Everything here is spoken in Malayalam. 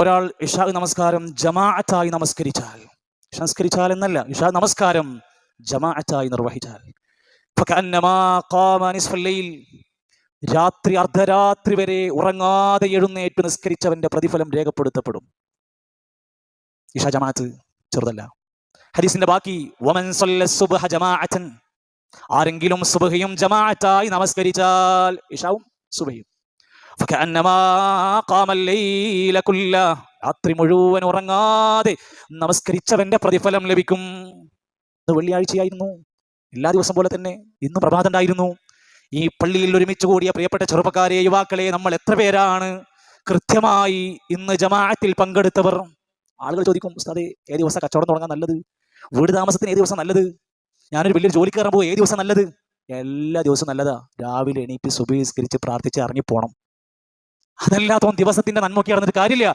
ഒരാൾ ഇഷാ നമസ്കാരം ജമാഅത്തായി നമസ്കരിച്ചാൽ. സംസ്കരിച്ചാൽ എന്നല്ല ഇഷാ നമസ്കാരം ജമാഅത്തായി നിർവഹിച്ചാൽ. രാത്രി അർദ്ധരാത്രി വരെ ഉറങ്ങാതെ എഴുന്നേറ്റ് നിസ്കരിച്ചവന്റെ പ്രതിഫലം രേഖപ്പെടുത്തപ്പെടും. ഇഷ ജമാഅത്ത് ചെറുതല്ല. ഹരീസിന്റെ ബാക്കി വമൻ ആരെങ്കിലും സുബഹയും ജമാഅത്തായി നമസ്കരിച്ചാൽ ഇഷാവും സുബ്ഹയും. രാത്രി മുഴുവൻ ഉറങ്ങാതെ നമസ്കരിച്ചവന്റെ പ്രതിഫലം ലഭിക്കും. ഇന്ന് വെള്ളിയാഴ്ചയായിരുന്നു. എല്ലാ ദിവസം പോലെ തന്നെ ഇന്ന് പ്രഭാതമുണ്ടായിരുന്നു ഈ പള്ളിയിൽ ഒരുമിച്ച് കൂടിയ പ്രിയപ്പെട്ട ചെറുപ്പക്കാരെ യുവാക്കളെ നമ്മൾ എത്ര പേരാണ്? കൃത്യമായി ഇന്ന് ജമാഅത്തിൽ പങ്കെടുത്തവർ. ആളുകൾ ചോദിക്കും ഉസ്താദേ ഏത് ദിവസം കച്ചവടം തുടങ്ങാൻ നല്ലത്? വീട് താമസത്തിന് ഏത് ദിവസം നല്ലത്? ഞാനൊരു വലിയൊരു ജോലിക്ക് കയറാൻ പോകും ഏത് ദിവസം നല്ലത്? എല്ലാ ദിവസവും നല്ലതാ. രാവിലെ എണീറ്റ് സുഭീസ്കരിച്ച് പ്രാർത്ഥിച്ച് ഇറങ്ങി പോണം അതല്ലാത്തവൻ ദിവസത്തിന്റെ നന്മൊക്കെ നടന്നിട്ട് കാര്യമില്ല.